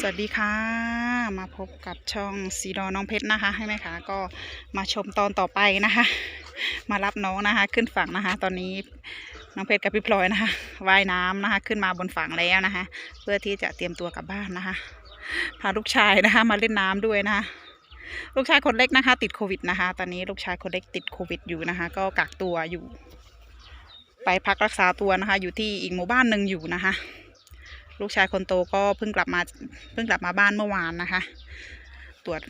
สวัสดีค่ะ มาพบกับช่องสีดอน้องเพชรนะคะ ให้ไหมคะก็มาชมตอนต่อไปนะคะ มารับน้องนะคะ ขึ้นฝั่งนะคะ ตอนนี้น้องเพชรกับพี่พลอยนะคะว่ายน้ำนะคะ ขึ้นมาบนฝั่งแล้วนะคะ เพื่อที่จะเตรียมตัวกลับบ้านนะคะ พาลูกชายนะคะ มาเล่นน้ำด้วยนะคะลูกชายคนเล็กนะคะ ติดโควิดนะคะ ตอนนี้ลูกชายคนเล็กติดโควิดอยู่นะคะ ก็กักตัวอยู่ ไปพักรักษาตัวนะคะ อยู่ที่อีกหมู่บ้านหนึ่งอยู่นะคะ ลูกชายคนโตก็เพิ่งกลับมาเพิ่งกลับมาบ้านเมื่อวานนะคะ ตรวจ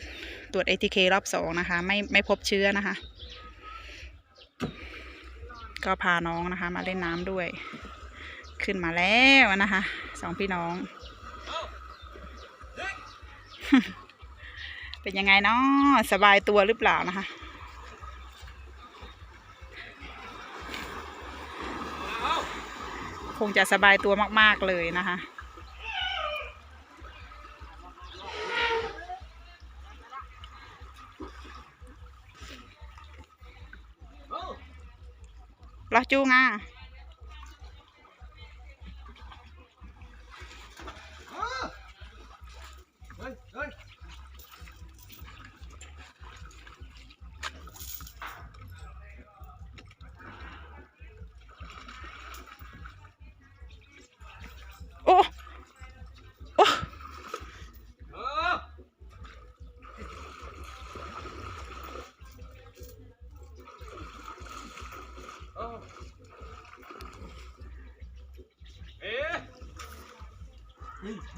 ตรวจ ATK รอบสองนะคะ ไม่ไม่พบเชื้อนะคะ ก็พาน้องนะคะ มาเล่นน้ำด้วย ขึ้นมาแล้วนะคะสองพี่น้อง เป็นยังไงเนาะสบายตัวหรือเปล่านะคะคงจะสบายตัวมาก ๆ เลยนะคะ จูงอะ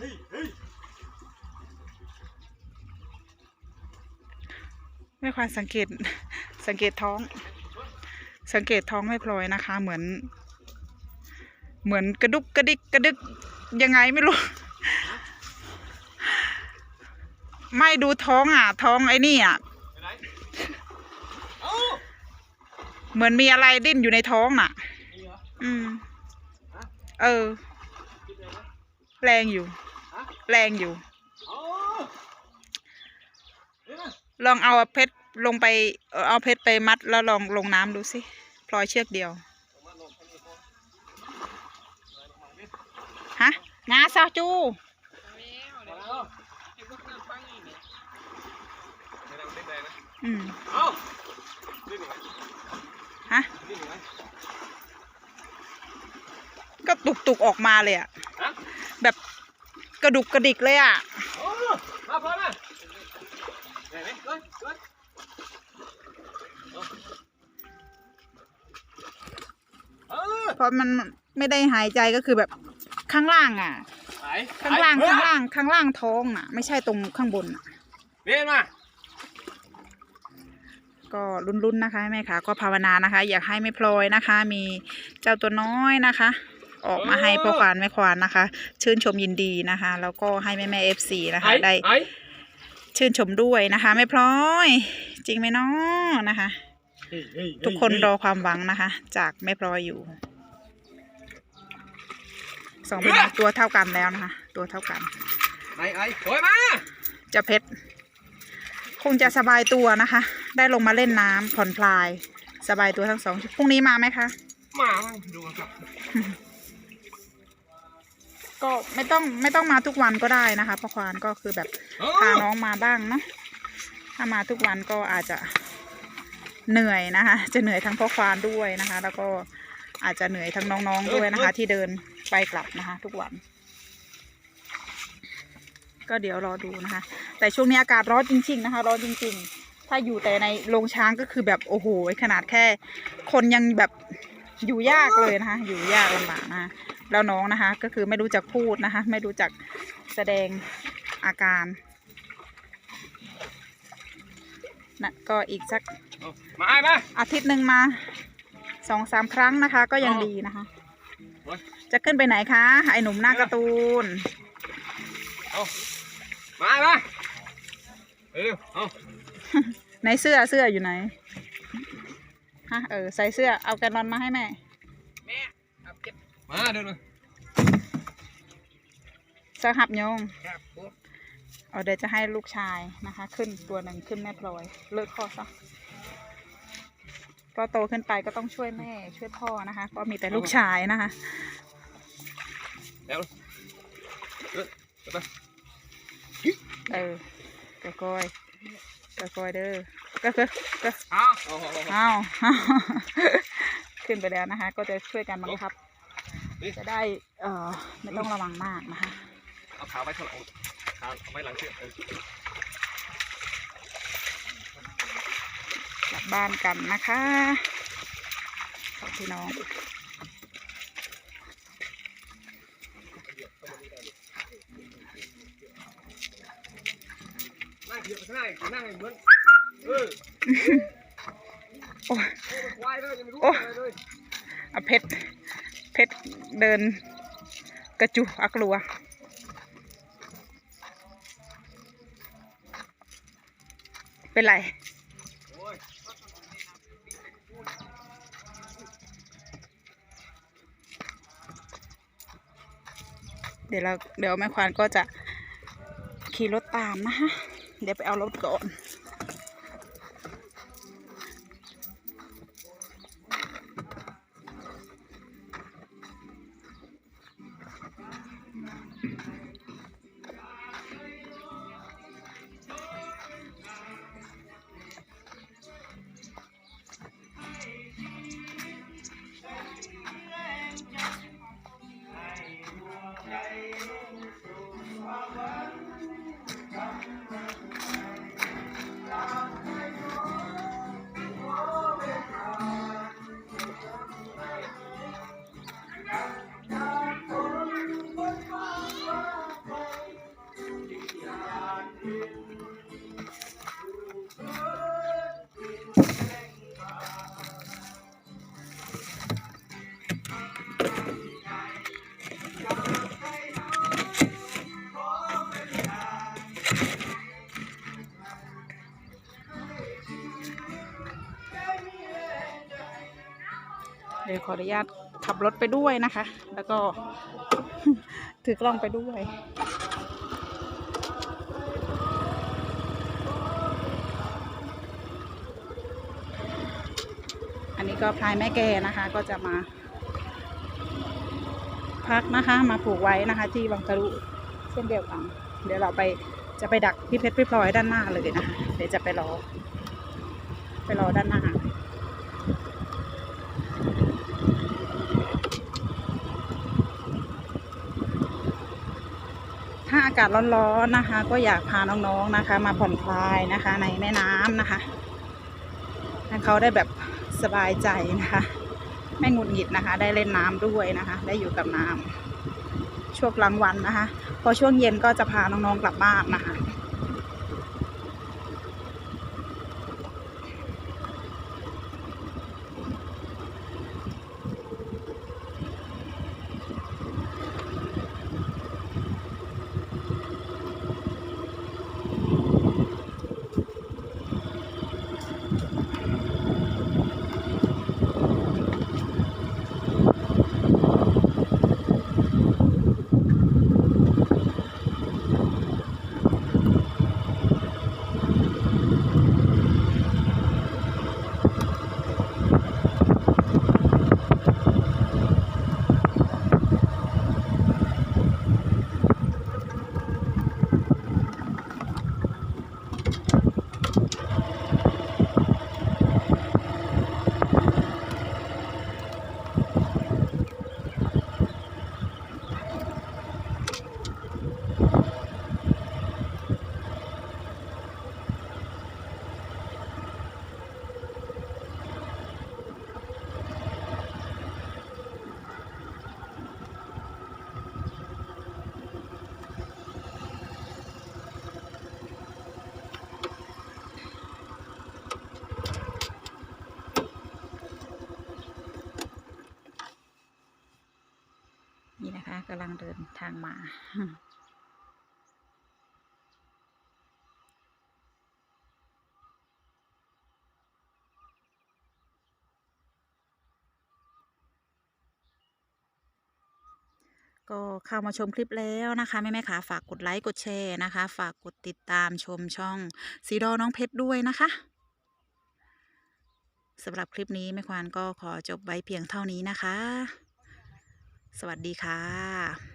เฮ้ยเฮ้ยเฮ้ยไม่ควรสังเกตสังเกตท้อง สังเกตท้องไม่พลอยนะคะ เหมือน เหมือนกระดุกกระดิกกระดึกยังไงไม่รู้ ไม่ดูท้องอะ ท้องไอ้นี่อะไปไหนเอ้าเหมือนมีอะไรดิ้นอยู่ในท้องน่ะนี่เหรออืมฮะเออคิดเลยนะแรงอยู่ฮะ แรงอยู่เอ้าเดี๋ยวนะลองเอาเพชรลงไปเอ่อเอาเพชรไปมัดแล้วลองลงน้ำดูสิพลอยเชือกเดียวลงมาลงแค่นี้พอลงมาดิฮะงาซาจูมาแล้วไม่ได้ไม่ได้นะอืมเอ้าดิ้นหนึ่งไหมฮะดิ้นหนึ่งไหมก็ตุกตุกๆออกมาเลยอะฮะแบบ กระดุกกระดิกเลยอะโอ้มาพอนะไหนไหมเฮ้ยเฮ้ยเออเพราะมันไม่ได้หายใจก็คือแบบข้างล่างอะไหนข้างล่างข้างล่างข้างล่างท้องอะไม่ใช่ตรงข้างบนอะเรียนมา ก็ลุ้นๆนะคะแม่ค่ะ ก็ภาวนานะคะ อยากให้แม่พลอยนะคะ มีเจ้าตัวน้อยนะคะ ออกมาให้พ่อควานแม่ควานนะคะ ชื่นชมยินดีนะคะ แล้วก็ให้แม่แม่เอฟซีนะคะ ได้ไอ้ชื่นชมด้วยนะคะแม่พลอย จริงไหมเนาะนะคะ ทุกคนรอความหวังนะคะ จากแม่พลอยอยู่สองพี่น้องตัวเท่ากันแล้วนะคะ ตัวเท่ากันไอ้ไอ้ถอยมาเจะเพชรคงจะสบายตัวนะคะ ได้ลงมาเล่นน้ำผ่อนคลาย สบายตัวทั้งสอง พรุ่งนี้มาไหมคะ มามาดูกันครับ ก็ไม่ต้องไม่ต้องมาทุกวันก็ได้นะคะพ่อควานก็คือแบบเอพาอน้องมาบ้างเนาะถ้ามาทุกวันก็อาจจะเหนื่อยนะคะ จะเหนื่อยทั้งพ่อควานด้วยนะคะ แล้วก็อาจจะเหนื่อยทั้งน้องๆด้วยนะคะ ที่เดินไปกลับนะคะ ทุกวัน ก็เดี๋ยวรอดูนะคะ แต่ช่วงนี้อากาศร้อนจริง ๆ นะคะ ร้อนจริง ๆ ถ้าอยู่แต่ในโรงช้างก็คือแบบโอ้โหขนาดแค่ คนยังแบบอยู่ยากเลยนะคะ อยู่ยากลำบากนะคะ แล้วน้องนะคะ ก็คือไม่รู้จักพูดนะคะ ไม่รู้จักแสดงอาการนะก็อีกสักเอามาไอ้มาอาทิตย์หนึ่งมาสองสามครั้งนะคะ ก็ยังอ๋อดีนะคะโอ๊ยจะขึ้นไปไหนคะไอหนุ่มหน้าการ์ตูนเอามาไอ้มาเร็วเอาในเสื้อเสื้ออยู่ไหนฮะเออใส่เสื้อเอาแกนนอนมาให้แม่ มาเดินมาเสื้อหับโยงครับผมเอาเดี๋ยวจะให้ลูกชายนะคะ ขึ้นตัวหนึ่งขึ้นแม่พลอยเลิกข้อซะก็โตขึ้นไปก็ต้องช่วยแม่ช่วยพ่อนะคะ ก็มีแต่ลูกชายนะคะเร็วเดินเดินไปเออก็ก้อยก็ก้อยเด้อก็ก็ก็อ้าวโอ้โหอ้าวอ้าว ขึ้นไปแล้วนะคะ ก็จะช่วยกันบังคับ จะได้เอ่อไม่ต้องระวังมากนะคะ เอาขาไว้ข้างหลังขาเอาไว้หลังเชือกเออกลับบ้านกันนะคะขอบพี่น้องนั่งเหยียบไปข้างหน้าอีกนั่งให้เหมือนเออโอ้ยโอ้ยควายเลยยังไม่รู้โอ้อะไรเลยเอาเพชรเพ ชรเดินกระจุอักลัว เป็นไรเดี๋ยวเราเดี๋ยวแม่ควานก็จะขี่รถตามนะคะเดี๋ยวไปเอารถก่อน ขออนุญาตขับรถไปด้วยนะคะ แล้วก็ถือกล้องไปด้วยอันนี้ก็พลายแม่แก่นะคะก็จะมา พักนะคะ มาผูกไว้นะคะ ที่วังทะลุเช่นเดียวกัน เดี๋ยวเราไปจะไปดักพี่เพชรพี่พลอยด้านหน้าเลยนะคะเดี๋ยวจะไปรอ ไปรอด้านหน้า ถ้าอากาศร้อนๆนะคะ ก็อยากพาน้องๆนะคะ มาผ่อนคลายนะคะ ในแม่น้ำนะคะให้เขาได้แบบสบายใจนะคะ ไม่งุดหงิดนะคะ ได้เล่นน้ำด้วยนะคะ ได้อยู่กับน้ำช่วงกลางวันนะคะ พอช่วงเย็นก็จะพาน้องๆกลับบ้านนะคะ กำลังเดินทางมาก็เข้ามาชมคลิปแล้วนะคะแม่แม่ขาฝากกดไลค์กดแชร์นะคะ ฝากกดติดตามชมช่องสีดอน้องเพชรด้วยนะคะสำหรับคลิปนี้แม่ควานก็ขอจบไว้เพียงเท่านี้นะคะ สวัสดีค่ะ